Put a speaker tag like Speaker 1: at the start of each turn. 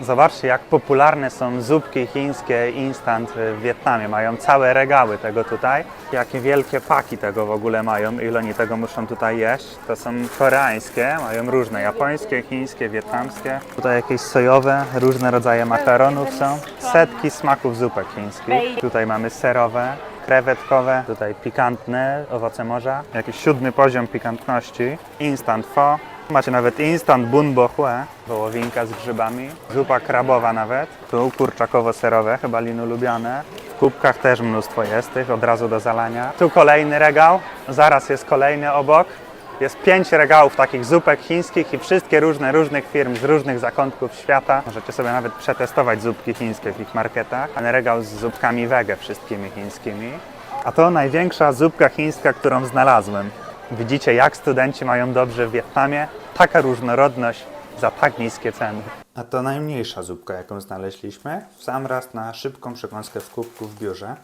Speaker 1: Zobaczcie, jak popularne są zupki chińskie instant w Wietnamie. Mają całe regały tego tutaj. Jakie wielkie paki tego w ogóle mają, ile oni tego muszą tutaj jeść. To są koreańskie, mają różne, japońskie, chińskie, wietnamskie. Tutaj jakieś sojowe, różne rodzaje makaronów są. Setki smaków zupek chińskich. Tutaj mamy serowe, krewetkowe, tutaj pikantne, owoce morza, jakiś siódmy poziom pikantności, instant pho, macie nawet instant bun bo hue, wołowinka z grzybami, zupa krabowa nawet, tu kurczakowo-serowe, chyba Lin ulubione, w kubkach też mnóstwo jest tych, od razu do zalania. Tu kolejny regał, zaraz jest kolejny obok, jest pięć regałów takich zupek chińskich i wszystkie różne, różnych firm z różnych zakątków świata. Możecie sobie nawet przetestować zupki chińskie w ich marketach. Ten regał z zupkami wege wszystkimi chińskimi. A to największa zupka chińska, którą znalazłem. Widzicie, jak studenci mają dobrze w Wietnamie? Taka różnorodność za tak niskie ceny. A to najmniejsza zupka, jaką znaleźliśmy. W sam raz na szybką przekąskę w kubku w biurze.